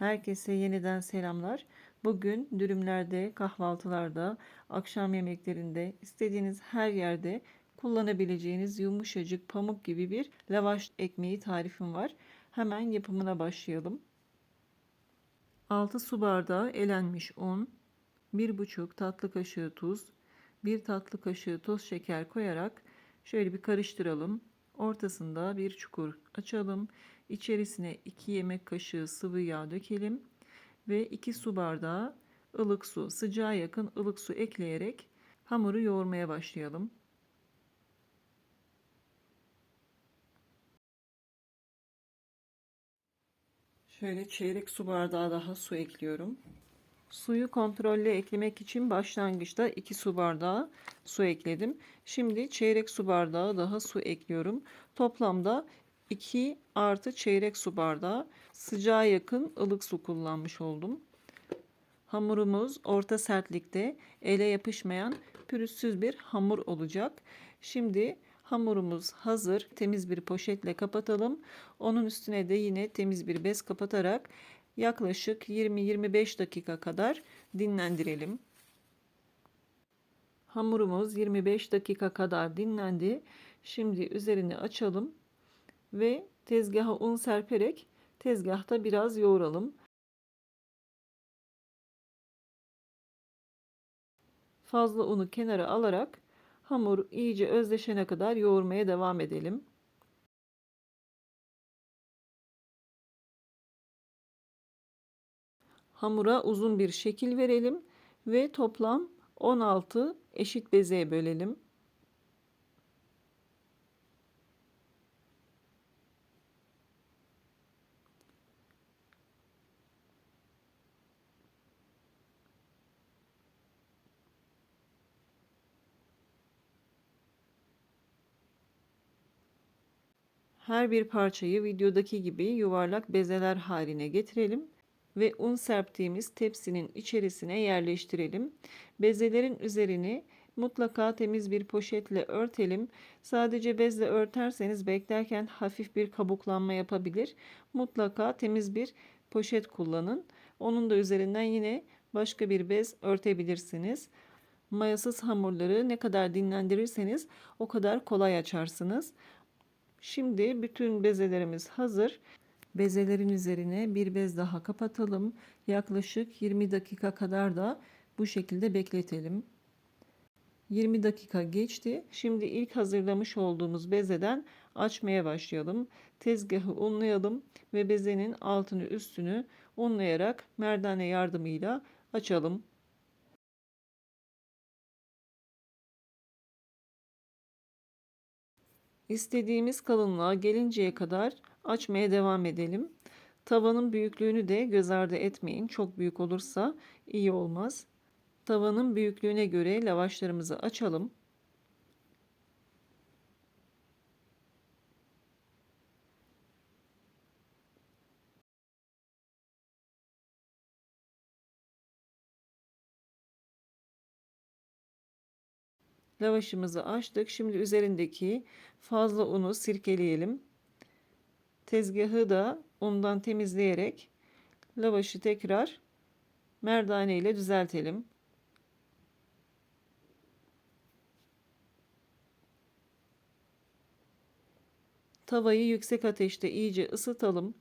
Herkese yeniden selamlar. Bugün dürümlerde, kahvaltılarda, akşam yemeklerinde, istediğiniz her yerde kullanabileceğiniz yumuşacık pamuk gibi bir lavaş ekmeği tarifim var. Hemen yapımına başlayalım. 6 su bardağı elenmiş un, 1,5 tatlı kaşığı tuz, 1 tatlı kaşığı toz şeker koyarak şöyle bir karıştıralım. Ortasında bir çukur açalım. İçerisine 2 yemek kaşığı sıvı yağ dökelim ve 2 su bardağı ılık su, sıcağa yakın ılık su ekleyerek hamuru yoğurmaya başlayalım. Şöyle çeyrek su bardağı daha su ekliyorum. Suyu kontrollü eklemek için başlangıçta 2 su bardağı su ekledim. Şimdi çeyrek su bardağı daha su ekliyorum. Toplamda 2 artı çeyrek su bardağı sıcağa yakın ılık su kullanmış oldum. Hamurumuz orta sertlikte ele yapışmayan pürüzsüz bir hamur olacak. Şimdi hamurumuz hazır. Temiz bir poşetle kapatalım. Onun üstüne de yine temiz bir bez kapatarak yaklaşık 20-25 dakika kadar dinlendirelim. Hamurumuz 25 dakika kadar dinlendi. Şimdi üzerini açalım ve tezgaha un serperek tezgahta biraz yoğuralım. Fazla unu kenara alarak hamur iyice özleşene kadar yoğurmaya devam edelim. Hamura uzun bir şekil verelim ve toplam 16 eşit bezeye bölelim. Her bir parçayı videodaki gibi yuvarlak bezeler haline getirelim ve un serptiğimiz tepsinin içerisine yerleştirelim. Bezelerin üzerini mutlaka temiz bir poşetle örtelim. Sadece bezle örterseniz beklerken hafif bir kabuklanma yapabilir. Mutlaka temiz bir poşet kullanın. Onun da üzerinden yine başka bir bez örtebilirsiniz. Mayasız hamurları ne kadar dinlendirirseniz o kadar kolay açarsınız. Şimdi bütün bezelerimiz hazır. Bezelerin üzerine bir bez daha kapatalım. Yaklaşık 20 dakika kadar da bu şekilde bekletelim. 20 dakika geçti. Şimdi ilk hazırlamış olduğumuz bezeden açmaya başlayalım. Tezgahı unlayalım ve bezenin altını üstünü unlayarak merdane yardımıyla açalım. İstediğimiz kalınlığa gelinceye kadar açmaya devam edelim. Tavanın büyüklüğünü de göz ardı etmeyin. Çok büyük olursa iyi olmaz. Tavanın büyüklüğüne göre lavaşlarımızı açalım. Lavaşımızı açtık. Şimdi üzerindeki fazla unu sirkeleyelim. Tezgahı da undan temizleyerek lavaşı tekrar merdane ile düzeltelim. Tavayı yüksek ateşte iyice ısıtalım.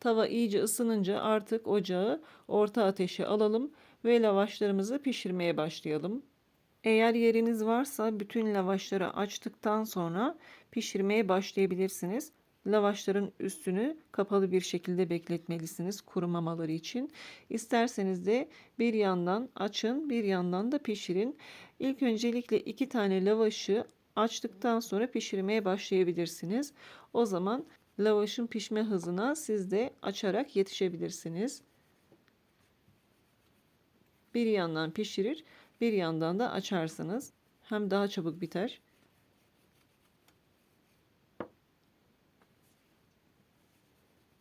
Tava iyice ısınınca artık ocağı orta ateşe alalım ve lavaşlarımızı pişirmeye başlayalım. Eğer yeriniz varsa bütün lavaşları açtıktan sonra pişirmeye başlayabilirsiniz. Lavaşların üstünü kapalı bir şekilde bekletmelisiniz kurumamaları için. İsterseniz de bir yandan açın, bir yandan da pişirin. İlk öncelikle iki tane lavaşı açtıktan sonra pişirmeye başlayabilirsiniz. O zaman lavaşın pişme hızına siz de açarak yetişebilirsiniz. Bir yandan pişirir, bir yandan da açarsınız. Hem daha çabuk biter.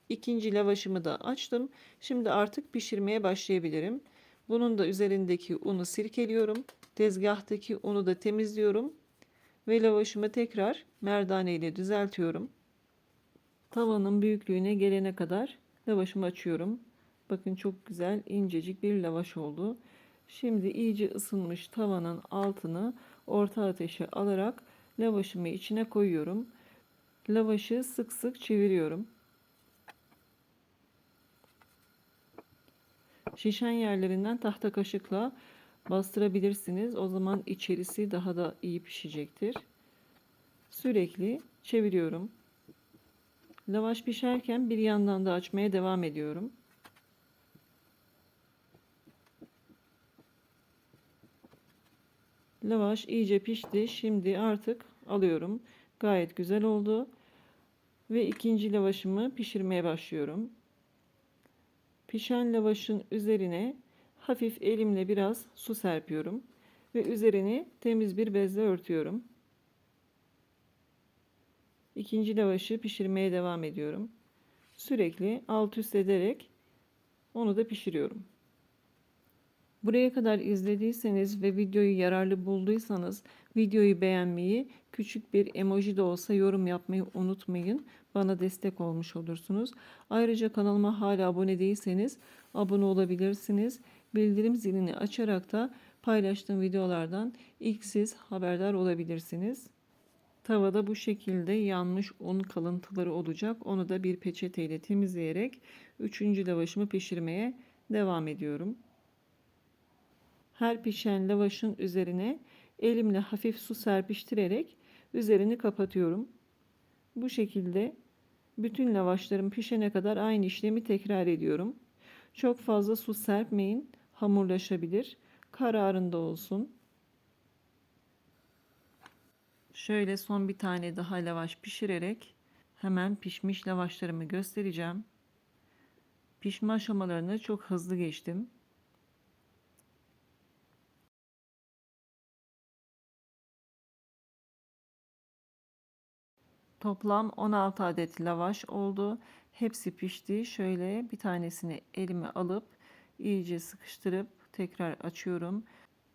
İkinci lavaşımı da açtım. Şimdi artık pişirmeye başlayabilirim. Bunun da üzerindeki unu sirkeliyorum. Tezgahtaki unu da temizliyorum. Ve lavaşımı tekrar merdane ile düzeltiyorum. Tavanın büyüklüğüne gelene kadar lavaşımı açıyorum. Bakın çok güzel incecik bir lavaş oldu. Şimdi iyice ısınmış tavanın altını orta ateşe alarak lavaşımı içine koyuyorum. Lavaşı sık sık çeviriyorum. Şişen yerlerinden tahta kaşıkla bastırabilirsiniz. O zaman içerisi daha da iyi pişecektir. Sürekli çeviriyorum. Lavaş pişerken bir yandan da açmaya devam ediyorum. Lavaş iyice pişti. Şimdi artık alıyorum. Gayet güzel oldu. Ve ikinci lavaşımı pişirmeye başlıyorum. Pişen lavaşın üzerine hafif elimle biraz su serpiyorum ve üzerini temiz bir bezle örtüyorum. İkinci lavaşı pişirmeye devam ediyorum. Sürekli alt üst ederek onu da pişiriyorum. Buraya kadar izlediyseniz ve videoyu yararlı bulduysanız videoyu beğenmeyi, küçük bir emoji de olsa yorum yapmayı unutmayın. Bana destek olmuş olursunuz. Ayrıca kanalıma hala abone değilseniz abone olabilirsiniz. Bildirim zilini açarak da paylaştığım videolardan ilk siz haberdar olabilirsiniz. Tavada bu şekilde yanmış un kalıntıları olacak. Onu da bir peçeteyle temizleyerek 3. lavaşımı pişirmeye devam ediyorum. Her pişen lavaşın üzerine elimle hafif su serpiştirerek üzerini kapatıyorum. Bu şekilde bütün lavaşlarım pişene kadar aynı işlemi tekrar ediyorum. Çok fazla su serpmeyin, hamurlaşabilir. Kararında olsun. Şöyle son bir tane daha lavaş pişirerek hemen pişmiş lavaşlarımı göstereceğim. Pişme aşamalarını çok hızlı geçtim. Toplam 16 adet lavaş oldu. Hepsi pişti. Şöyle bir tanesini elime alıp iyice sıkıştırıp tekrar açıyorum.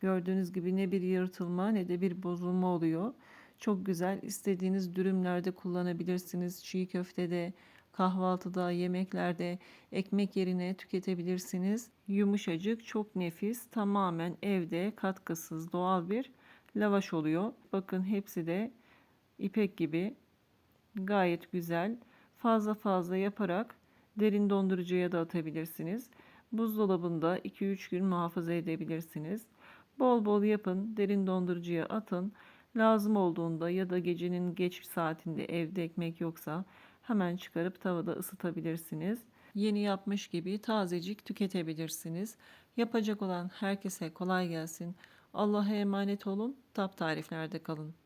Gördüğünüz gibi ne bir yırtılma ne de bir bozulma oluyor. Çok güzel. İstediğiniz dürümlerde kullanabilirsiniz. Çiğ köftede, kahvaltıda, yemeklerde, ekmek yerine tüketebilirsiniz. Yumuşacık, çok nefis, tamamen evde katkısız doğal bir lavaş oluyor. Bakın hepsi de ipek gibi Gayet güzel. Fazla fazla yaparak derin dondurucuya da atabilirsiniz. Buzdolabında 2-3 gün muhafaza edebilirsiniz. Bol bol yapın, derin dondurucuya atın. Lazım olduğunda ya da gecenin geç saatinde evde ekmek yoksa hemen çıkarıp tavada ısıtabilirsiniz. Yeni yapmış gibi tazecik tüketebilirsiniz. Yapacak olan herkese kolay gelsin. Allah'a emanet olun. Tap tariflerde kalın.